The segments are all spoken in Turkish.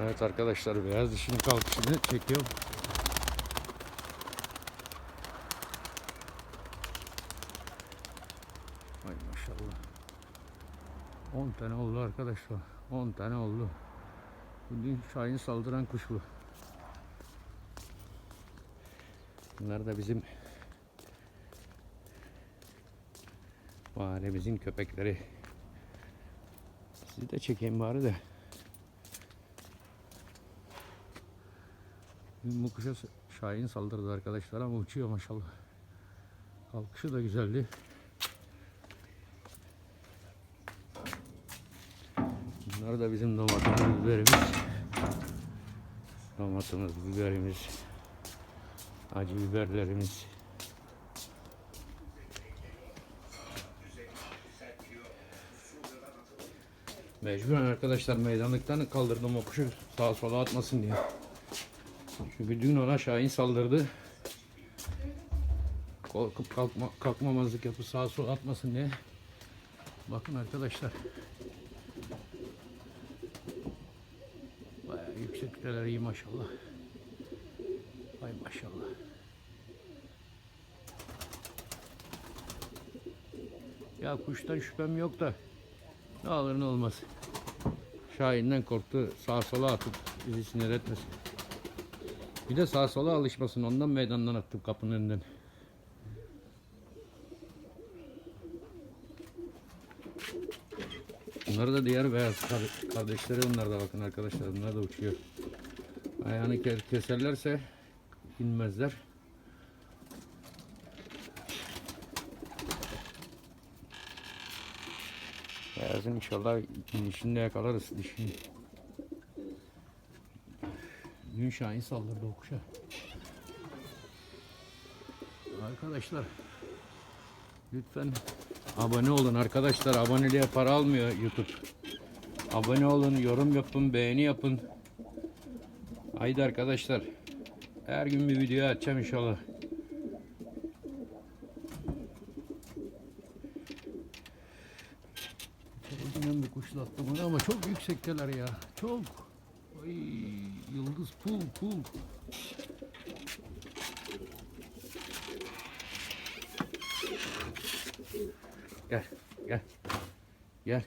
Evet arkadaşlar beyaz dişinin kalkışını çekiyorum. Ay maşallah. 10 tane oldu arkadaşlar. 10 tane oldu. Bu dün Şahin saldıran kuş bu. Bunlar da bizim mahallemizin köpekleri. Sizi de çekeyim bari de. Dün bu kuşa Şahin saldırdı arkadaşlar ama uçuyor maşallah. Kalkışı da güzeldi. Bunlar da bizim domatımız, biberimiz. Domatımız, biberimiz. Acı biberlerimiz. Mecburen arkadaşlar meydanlıktan kaldırdım o kuşu sağa sola atmasın diye. Çünkü dün ona Şahin saldırdı. Korkup kalkma, kalkmamazlık yapıp sağa sola atmasın diye. Bakın arkadaşlar. Bayağı yüksekteler iyi maşallah. Ay maşallah. Ya kuştan şüphem yok da ne alır ne olmaz. Şahinden korktu sağa sola atıp bizi sinir etmesin. Bir de sağa sola alışmasın ondan meydandan attım kapının önünden. Bunlar da diğer beyaz kar- kardeşleri bunlar da bakın arkadaşlar bunlar da uçuyor. Ayağını ke- keserlerse inmezler. Beyazın inşallah dişini yakalarız dişini. Dün Şahin saldırdı o kuşa. Arkadaşlar lütfen abone olun arkadaşlar. Aboneliğe para almıyor YouTube. Abone olun, yorum yapın, beğeni yapın. Haydi arkadaşlar. Her gün bir video açacağım inşallah. Televizyonun bir kuşla attım onu ama çok yüksekteler ya. Çok. Ay, yıldız pul pul. Gel, gel. Gel.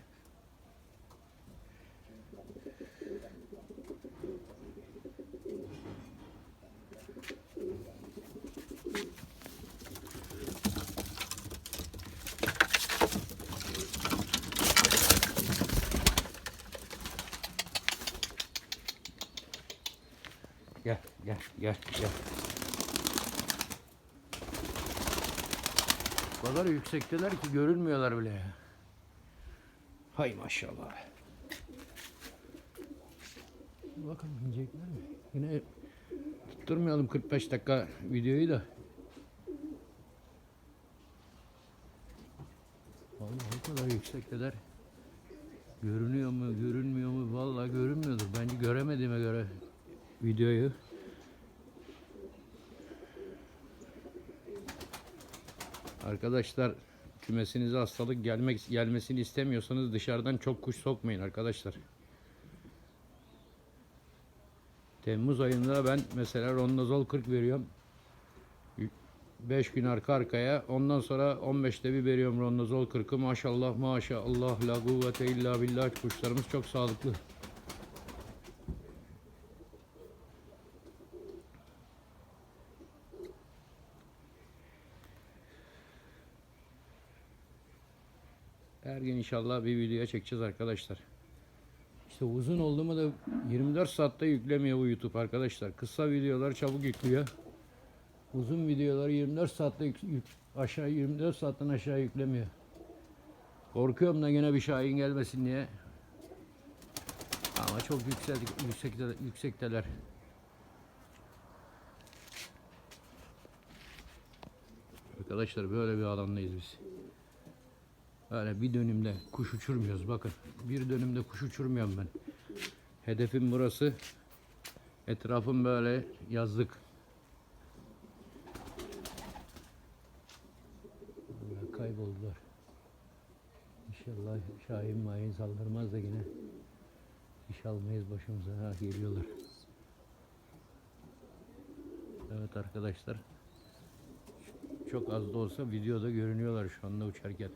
Gel, gel, gel, gel. O kadar yüksekteler ki görünmüyorlar bile ya. Hay maşallah. Bakın inecekler mi? Yine tutturmayalım 45 dakika videoyu da. Vallahi o kadar yüksekteler. Görünüyor mu, görünmüyor mu? Vallahi görünmüyordur. Bence göremediğime göre videoyu. Arkadaşlar kümesinize hastalık gelmek gelmesini istemiyorsanız dışarıdan çok kuş sokmayın arkadaşlar. Temmuz ayında ben mesela rondazol 40 veriyorum. 5 gün arka arkaya. Ondan sonra 15'te bir veriyorum rondazol 40'ı. Maşallah maşallah la kuvvete illa billah kuşlarımız çok sağlıklı. Her gün inşallah bir video çekeceğiz arkadaşlar. İşte uzun oldu mu da 24 saatte yüklemiyor bu YouTube arkadaşlar. Kısa videolar çabuk yüklüyor. Uzun videoları 24 saatte aşağı 24 saatten aşağı yüklemiyor. Korkuyorum da yine bir şahin gelmesin diye. Ama çok yüksek, yüksekte, yüksekteler. Arkadaşlar böyle bir alandayız biz. Böyle bir dönümde kuş uçurmuyoruz bakın. Bir dönümde kuş uçurmuyorum ben. Hedefim burası. Etrafım böyle yazlık. Kayboldular. İnşallah Şahin Mahin saldırmaz da yine İş almayız başımıza. Ha geliyorlar. Evet arkadaşlar. Çok az da olsa videoda görünüyorlar şu anda uçarken.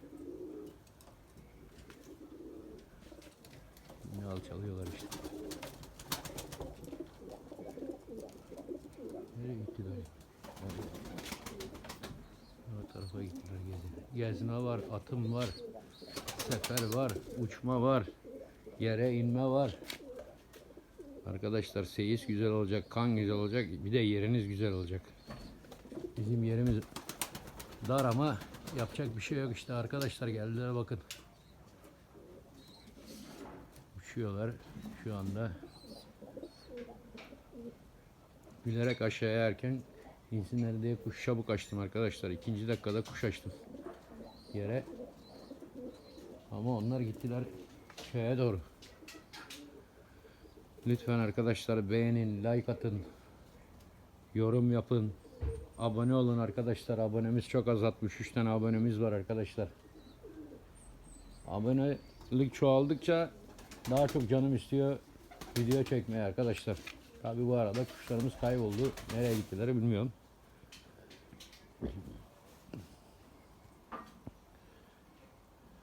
Yine alçalıyorlar işte. Nereye gittiler? O tarafa gittiler gezi. Gezme var, atım var, sefer var, uçma var, yere inme var. Arkadaşlar seyis güzel olacak, kan güzel olacak, bir de yeriniz güzel olacak. Bizim yerimiz dar ama yapacak bir şey yok işte arkadaşlar geldiler bakın. Uçuyorlar şu anda. Bilerek aşağıya erken insinler diye kuş çabuk açtım arkadaşlar. İkinci dakikada kuş açtım yere. Ama onlar gittiler köye doğru. Lütfen arkadaşlar beğenin, like atın, yorum yapın. Abone olun arkadaşlar. Abonemiz çok az 63 tane abonemiz var arkadaşlar. Abonelik çoğaldıkça daha çok canım istiyor video çekmeye arkadaşlar. Tabi bu arada kuşlarımız kayboldu. Nereye gittiler bilmiyorum.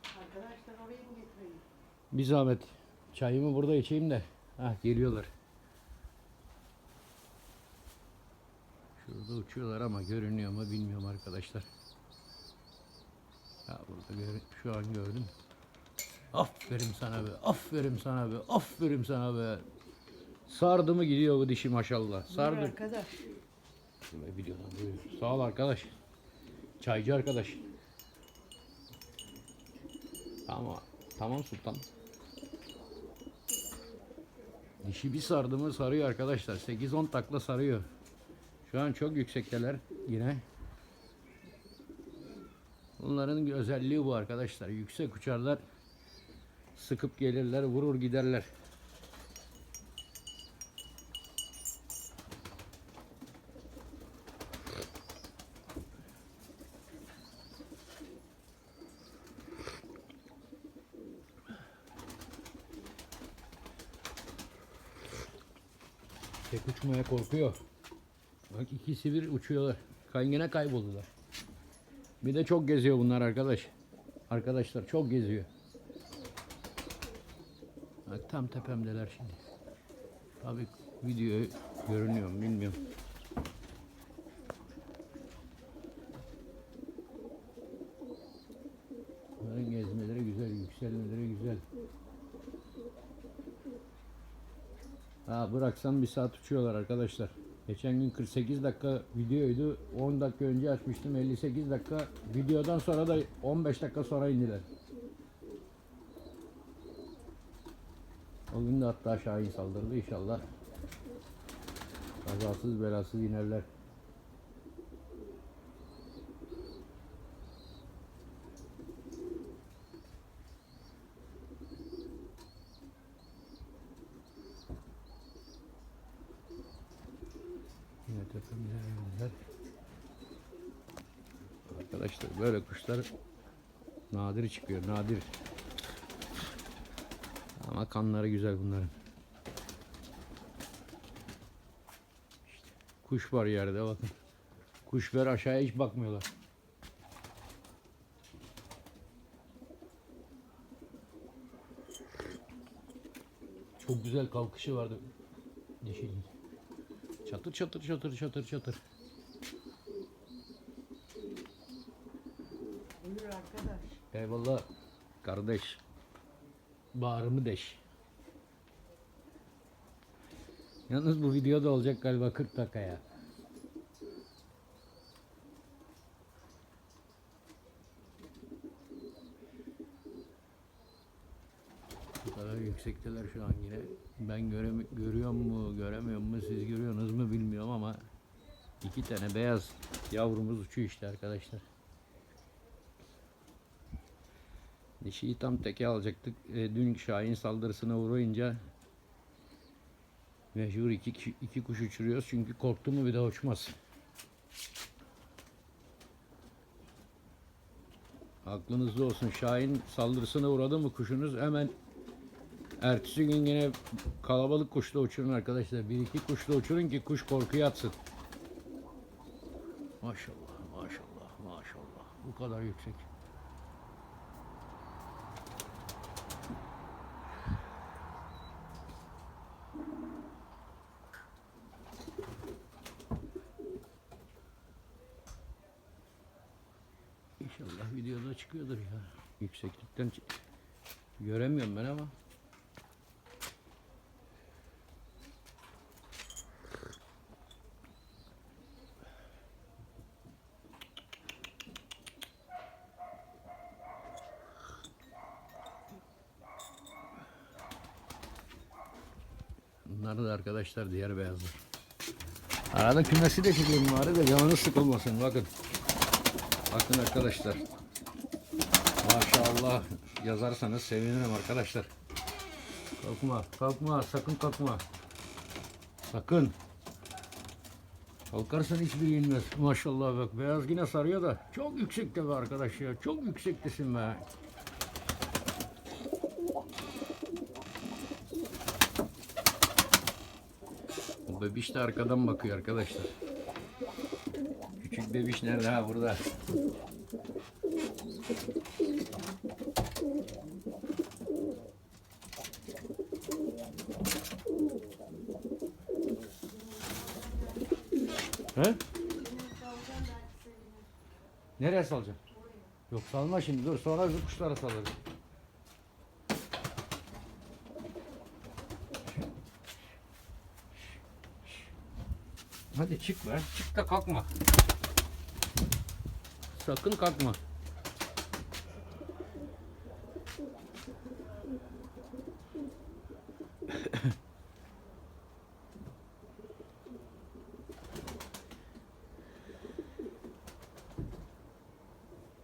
Arkadaşlar oraya mı getireyim? Bir zahmet çayımı burada içeyim de. Hah geliyorlar. Şurada uçuyorlar ama görünüyor mu bilmiyorum arkadaşlar. Ha burada şu an gördüm. Aferin sana be, aferin sana be, aferin sana be. Sardı mı gidiyor bu dişi maşallah. Sardı. arkadaş. Şöyle videodan buyur. Sağ ol arkadaş. Çaycı arkadaş. Tamam. Tamam sultan. Dişi bir sardı mı sarıyor arkadaşlar. 8-10 takla sarıyor. Şu an çok yüksekteler yine. Bunların özelliği bu arkadaşlar. Yüksek uçarlar. Sıkıp gelirler, vurur giderler. Tek uçmaya korkuyor. Bak ikisi bir uçuyorlar. Kay yine kayboldular. Bir de çok geziyor bunlar arkadaş. Arkadaşlar çok geziyor. Bak tam tepemdeler şimdi. Tabii video görünüyor mu bilmiyorum. Bunların gezmeleri güzel, yükselmeleri güzel. Ha bıraksam bir saat uçuyorlar arkadaşlar. Geçen gün 48 dakika videoydu. 10 dakika önce açmıştım. 58 dakika videodan sonra da 15 dakika sonra indiler. O gün de hatta Şahin saldırdı inşallah. Kazasız belasız inerler. Yine tepemize geldiler. Arkadaşlar böyle kuşlar nadir çıkıyor, nadir. Ama kanları güzel bunların. İşte kuş var yerde bakın. Kuşlar aşağıya hiç bakmıyorlar. Çok güzel kalkışı vardı dişinin. Çatır çatır çatır çatır çatır. Eyvallah kardeş. Bağrımı deş. Yalnız bu videoda olacak galiba 40 dakikaya. Bu kadar yüksekteler şu an yine. Ben göremi görüyor mu, göremiyor mu, siz görüyorsunuz mu bilmiyorum ama iki tane beyaz yavrumuz uçuyor işte arkadaşlar. Dişiyi tam teke alacaktık. E, dün Şahin saldırısına uğrayınca mecbur iki, iki kuş uçuruyoruz. Çünkü korktu mu bir daha uçmaz. Aklınızda olsun. Şahin saldırısına uğradı mı kuşunuz hemen Ertesi gün yine kalabalık kuşla uçurun arkadaşlar. Bir iki kuşla uçurun ki kuş korkuya atsın. Maşallah, maşallah, maşallah. Bu kadar yüksek. İnşallah videoda çıkıyordur ya. Yükseklikten göremiyorum ben ama. Bunlar da arkadaşlar diğer beyazlar. Arada kümesi de çekeyim bari de canınız sıkılmasın bakın. Bakın arkadaşlar. Maşallah yazarsanız sevinirim arkadaşlar. Kalkma, kalkma, sakın kalkma. Sakın. Kalkarsan hiçbir inmez. Maşallah bak beyaz yine sarıyor da çok yüksekte be arkadaş ya. Çok yüksektesin be. O bebiş de arkadan bakıyor arkadaşlar. Bebiş nerede ha burada? He? Nereye salacağım? Yok salma şimdi dur sonra öbür kuşlara salarım. Hadi çık be. Çık da kalkma. Sakın kalkma.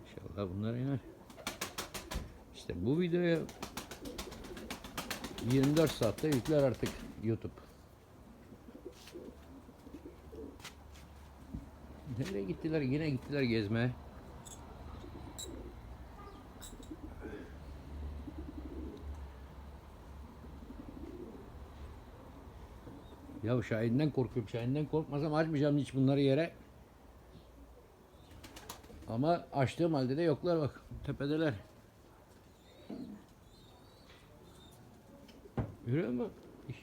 İnşallah bunlar iner. İşte bu videoyu 24 saatte yükler artık YouTube. Nereye gittiler? Yine gittiler gezmeye. Ya Şahin'den korkuyorum. Şahin'den korkmasam açmayacağım hiç bunları yere. Ama açtığım halde de yoklar bak. Tepedeler. Görüyor musun? İşi,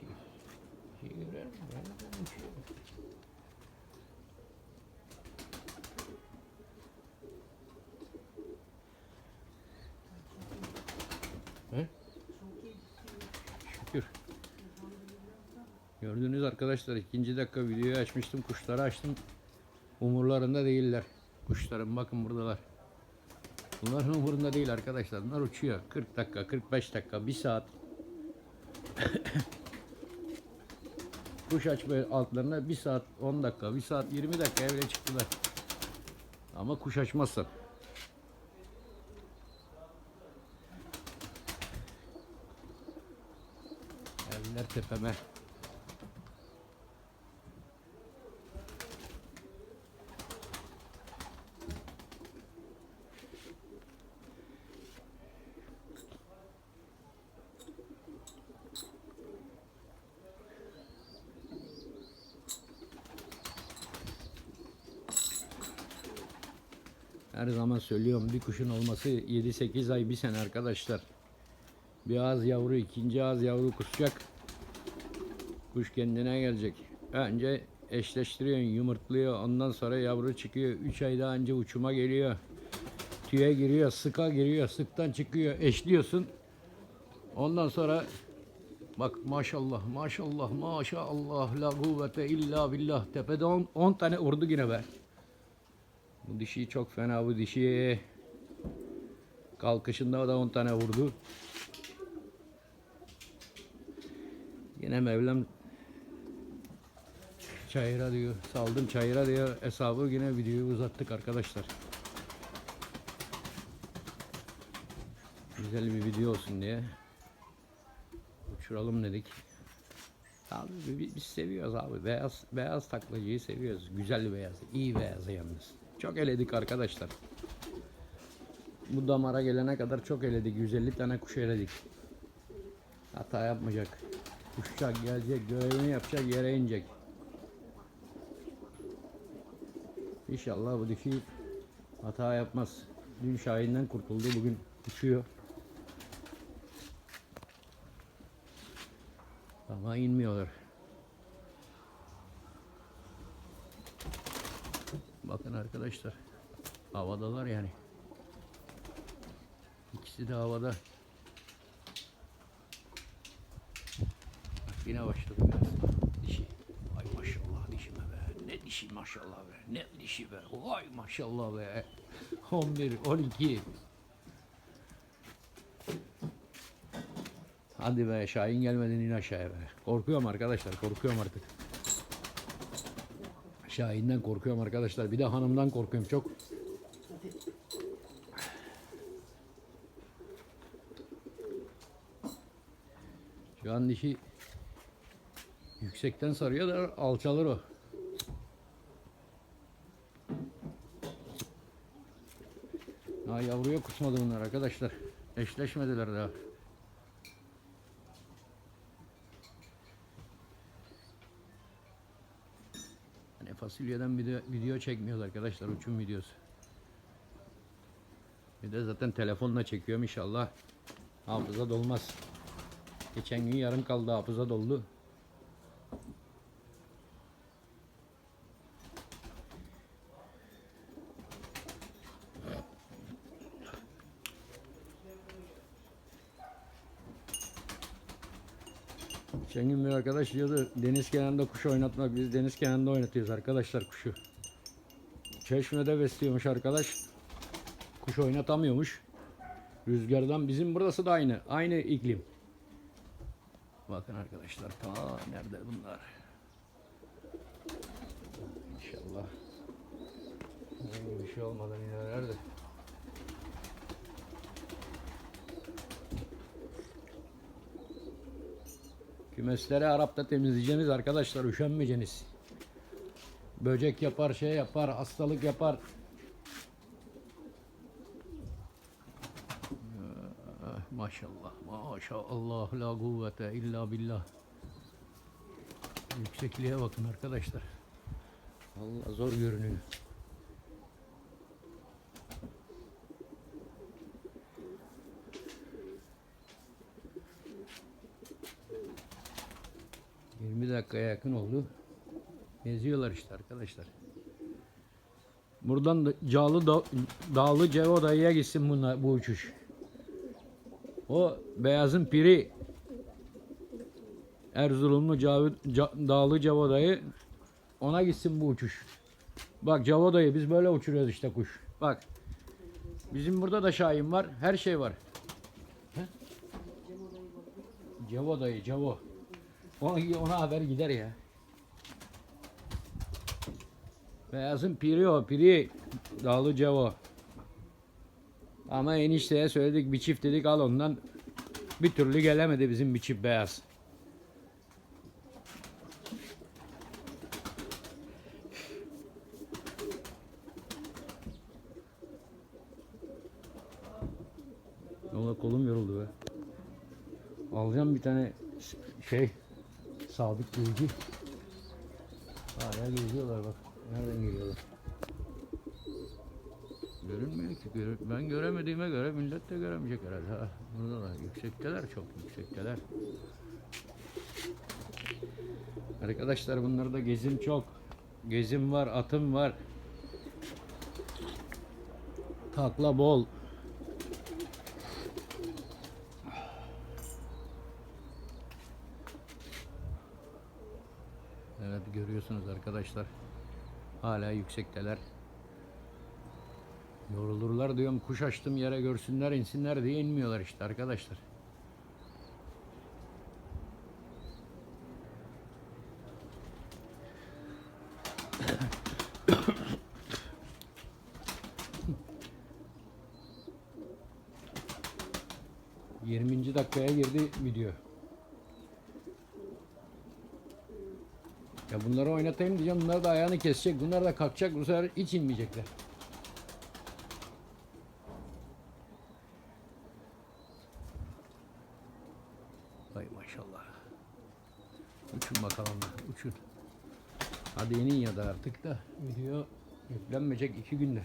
işi görüyor musun? Şey. He? Şükür. Gördüğünüz arkadaşlar ikinci dakika videoyu açmıştım. Kuşları açtım. Umurlarında değiller. Kuşlarım bakın buradalar. Bunların umurunda değil arkadaşlar. Bunlar uçuyor. 40 dakika, 45 dakika, 1 saat. Kuş açma altlarına 1 saat 10 dakika, 1 saat 20 dakikaya bile çıktılar. Ama kuş açmazsan. Eller tepeme. Her zaman söylüyorum bir kuşun olması 7-8 ay bir sene arkadaşlar. Bir ağız yavru ikinci ağız yavru kusacak. Kuş kendine gelecek. Önce eşleştiriyorsun yumurtluyor ondan sonra yavru çıkıyor. 3 ayda anca uçuma geliyor. Tüye giriyor sıka giriyor sıktan çıkıyor eşliyorsun. Ondan sonra bak maşallah maşallah maşallah la kuvvete illa billah tepede 10 tane urdu yine be. Bu dişi çok fena bu dişi. Kalkışında da 10 tane vurdu. Yine Mevlam çayıra diyor. Saldım çayıra diyor. Hesabı yine videoyu uzattık arkadaşlar. Güzel bir video olsun diye. Uçuralım dedik. Abi bi- biz seviyoruz abi. Beyaz beyaz taklacıyı seviyoruz. Güzel beyaz. iyi beyazı yalnız. Çok eledik arkadaşlar. Bu damara gelene kadar çok eledik. 150 tane kuş eledik. Hata yapmayacak. Uçacak, gelecek, görevini yapacak, yere inecek. İnşallah bu dişi hata yapmaz. Dün Şahin'den kurtuldu, bugün uçuyor. Ama inmiyorlar. Bakın arkadaşlar. Havadalar yani. İkisi de havada. Bak yine başladı. Dişi. Vay maşallah dişime be. Ne dişi maşallah be. Ne dişi be. Vay maşallah be. 11, 12. Hadi be Şahin gelmeden in aşağıya be. Korkuyorum arkadaşlar korkuyorum artık. Şahin'den korkuyorum arkadaşlar. Bir de hanımdan korkuyorum çok. Şu an dişi yüksekten sarıyor da alçalır o. Ha yavruya kusmadı bunlar arkadaşlar. Eşleşmediler daha. Fasulyeden video, video çekmiyoruz arkadaşlar uçum videosu. Bir de zaten telefonla çekiyorum inşallah. Hafıza dolmaz. Geçen gün yarım kaldı hafıza doldu. Geçen gün bir arkadaş diyordu deniz kenarında kuş oynatmak. Biz deniz kenarında oynatıyoruz arkadaşlar kuşu. Çeşmede besliyormuş arkadaş. Kuş oynatamıyormuş. Rüzgardan bizim burası da aynı. Aynı iklim. Bakın arkadaşlar ta nerede bunlar? İnşallah. Bir şey olmadan inerler de. Kümesleri Arap'ta temizleyeceğiniz arkadaşlar üşenmeyeceğiniz. Böcek yapar, şey yapar, hastalık yapar. Ah, Maşallah, maşallah, la kuvvete illa billah. Yüksekliğe bakın arkadaşlar. Allah zor görünüyor. ...20 dakikaya yakın oldu. Geziyorlar işte arkadaşlar. Buradan da Cağlı da, Dağlı Cevo dayıya gitsin bunlar, bu uçuş. O beyazın piri Erzurumlu Cavi, Ca- Dağlı Cevo dayı ona gitsin bu uçuş. Bak Cevo dayı biz böyle uçuruyoruz işte kuş. Bak. Bizim burada da Şahin var. Her şey var. Cevo dayı Cevo. Ona, ona haber gider ya. Beyazın piri o piri. Dağlı Cevo. Ama enişteye söyledik bir çift dedik al ondan. Bir türlü gelemedi bizim bir çift beyaz. Valla kolum yoruldu be. Alacağım bir tane şey sabit bilgi. Hala geziyorlar bak. Nereden geliyorlar? Görünmüyor ki. Ben göremediğime göre millet de göremeyecek herhalde. Ha, burada da yüksekteler çok yüksekteler. Arkadaşlar bunlarda gezim çok. Gezim var, atım var. Takla bol. Evet görüyorsunuz arkadaşlar. Hala yüksekteler. Yorulurlar diyorum kuş açtım yere görsünler insinler diye inmiyorlar işte arkadaşlar. Yirminci dakikaya girdi video. Ya bunları oynatayım diyeceğim. Bunlar da ayağını kesecek. Bunlar da kalkacak. Bu sefer hiç inmeyecekler. Hay maşallah. Uçun bakalım da uçun. Hadi inin ya da artık da video yüklenmeyecek iki günde.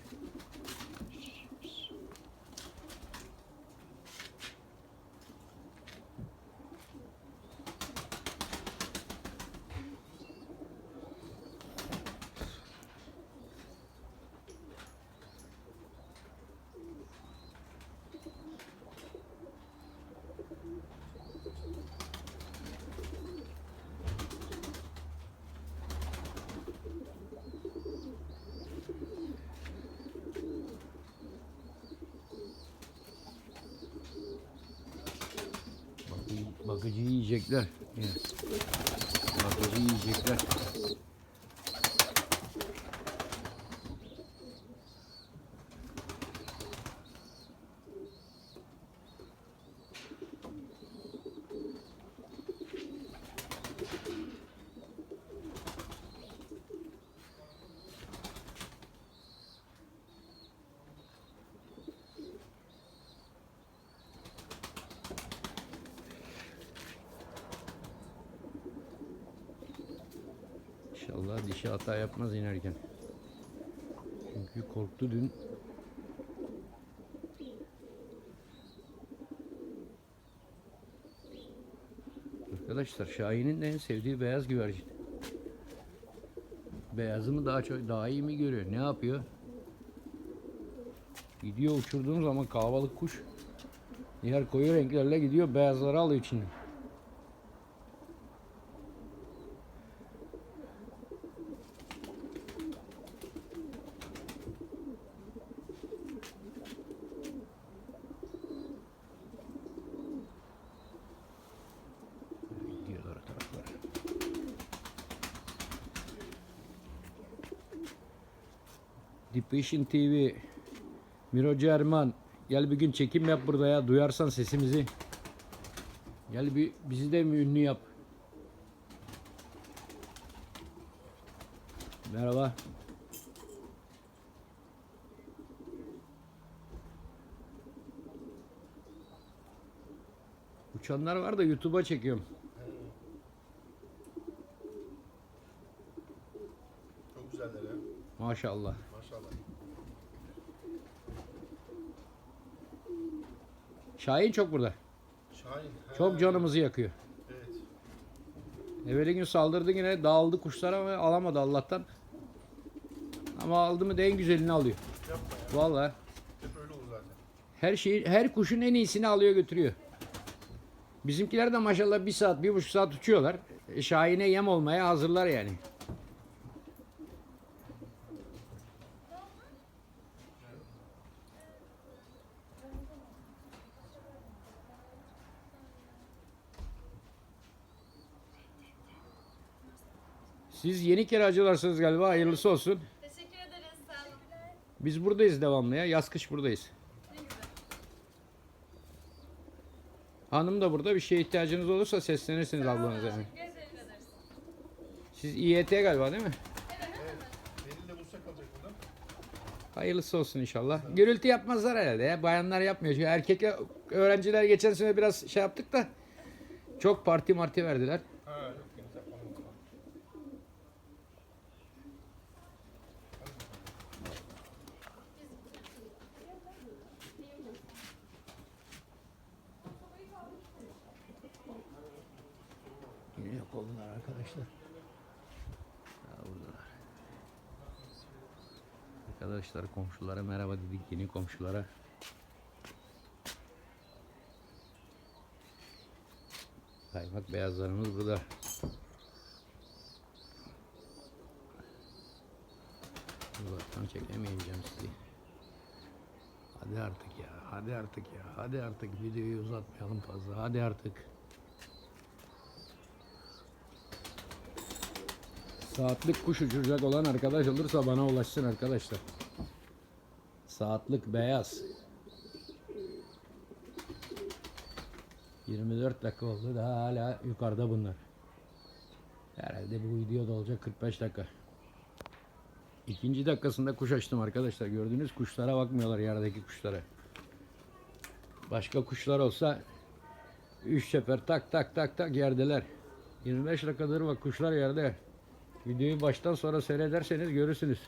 İnşallah dişi hata yapmaz inerken. Çünkü korktu dün. Arkadaşlar Şahin'in en sevdiği beyaz güvercin. Beyazı mı daha çok daha iyi mi görüyor? Ne yapıyor? Gidiyor uçurduğum zaman kalabalık kuş diğer koyu renklerle gidiyor beyazları alıyor içine. Depression TV Miro Cerman Gel bir gün çekim yap burada ya duyarsan sesimizi. Gel bir bizi de mi ünlü yap. Merhaba. Uçanlar var da YouTube'a çekiyorum. Çok güzeller ya. Maşallah. Maşallah. Şahin çok burada Şahin. he. Çok canımızı yakıyor Evet. Evveli gün saldırdı yine dağıldı kuşlar ama alamadı Allah'tan. Ama aldı mı da en güzelini alıyor. Yapma ya. Vallahi Hep öyle olur zaten. her şeyi her kuşun en iyisini alıyor götürüyor. Bizimkiler de maşallah bir saat bir buçuk saat uçuyorlar. E, Şahin'e yem olmaya hazırlar yani. Siz yeni kiracılarsınız galiba hayırlısı olsun. Teşekkür ederiz. Sağ olun. Biz buradayız devamlı ya. Yaz kış buradayız. Ne güzel. Hanım da burada. Bir şeye ihtiyacınız olursa seslenirsiniz ablanıza. Yani. Teşekkür ederiz. Siz İET galiba değil mi? Benim de Bursa kalacak burada. Hayırlısı olsun inşallah. Gürültü yapmazlar herhalde ya. Bayanlar yapmıyor. Çünkü erkek öğrenciler geçen sene biraz şey yaptık da çok parti marti verdiler. Ha yok henüz yapmam o zaman. Yine yok oldular arkadaşlar. Ha, buradalar. Arkadaşlar komşulara merhaba dedik yeni komşulara. Kaymak beyazlarımız burada. Uzaktan çekemeyeceğim sizi. Hadi artık ya, hadi artık ya, hadi artık videoyu uzatmayalım fazla, hadi artık. Saatlik kuş uçuracak olan arkadaş olursa bana ulaşsın arkadaşlar. Saatlik beyaz. 24 dakika oldu daha hala yukarıda bunlar. Herhalde bu videoda olacak 45 dakika. İkinci dakikasında kuş açtım arkadaşlar. Gördüğünüz kuşlara bakmıyorlar yerdeki kuşlara. Başka kuşlar olsa Üç sefer tak tak tak tak yerdeler. 25 dakikadır bak kuşlar yerde. Videoyu baştan sonra seyrederseniz görürsünüz.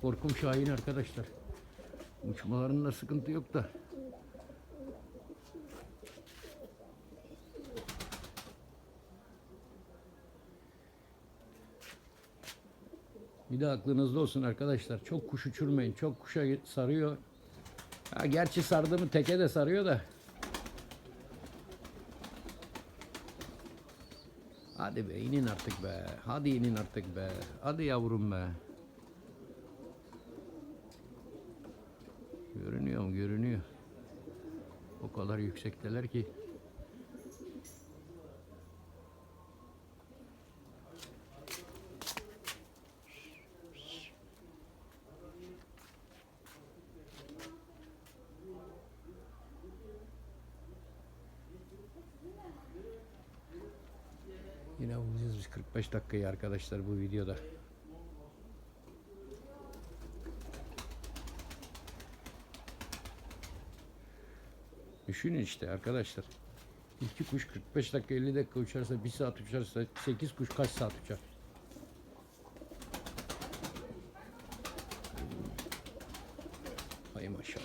Korkum Şahin arkadaşlar. Uçmalarında sıkıntı yok da. Bir de aklınızda olsun arkadaşlar. Çok kuş uçurmayın. Çok kuşa sarıyor. Ha, gerçi sardı teke de sarıyor da. Hadi be inin artık be. Hadi inin artık be. Hadi yavrum be. Görünüyor mu? Görünüyor. O kadar yüksekteler ki. Yine bulacağız biz 45 dakikayı arkadaşlar bu videoda. Düşünün işte arkadaşlar. İki kuş 45 dakika 50 dakika uçarsa 1 saat uçarsa 8 kuş kaç saat uçar? Hay maşallah.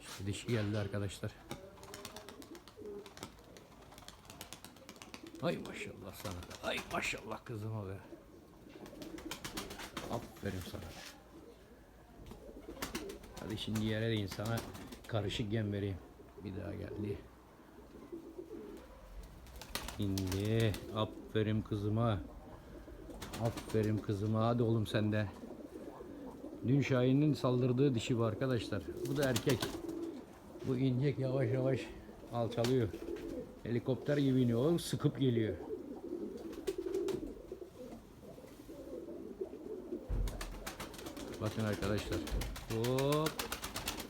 İşte dişi geldi arkadaşlar. Ay maşallah sana. Ay maşallah kızıma be. Aferin sana. Hadi şimdi yere de insana karışık yem vereyim. Bir daha geldi. Şimdi aferin kızıma. Aferin kızıma. Hadi oğlum sen de. Dün Şahin'in saldırdığı dişi bu arkadaşlar. Bu da erkek. Bu inecek yavaş yavaş alçalıyor. Helikopter gibi iniyor. Sıkıp geliyor. Bakın arkadaşlar. Hop.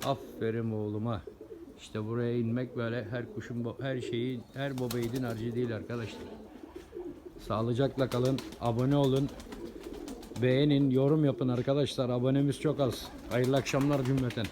Aferin oğluma. İşte buraya inmek böyle her kuşun her şeyi her baba yiğidin harcı değil arkadaşlar. Sağlıcakla kalın. Abone olun. Beğenin, yorum yapın arkadaşlar. Abonemiz çok az. Hayırlı akşamlar cümleten.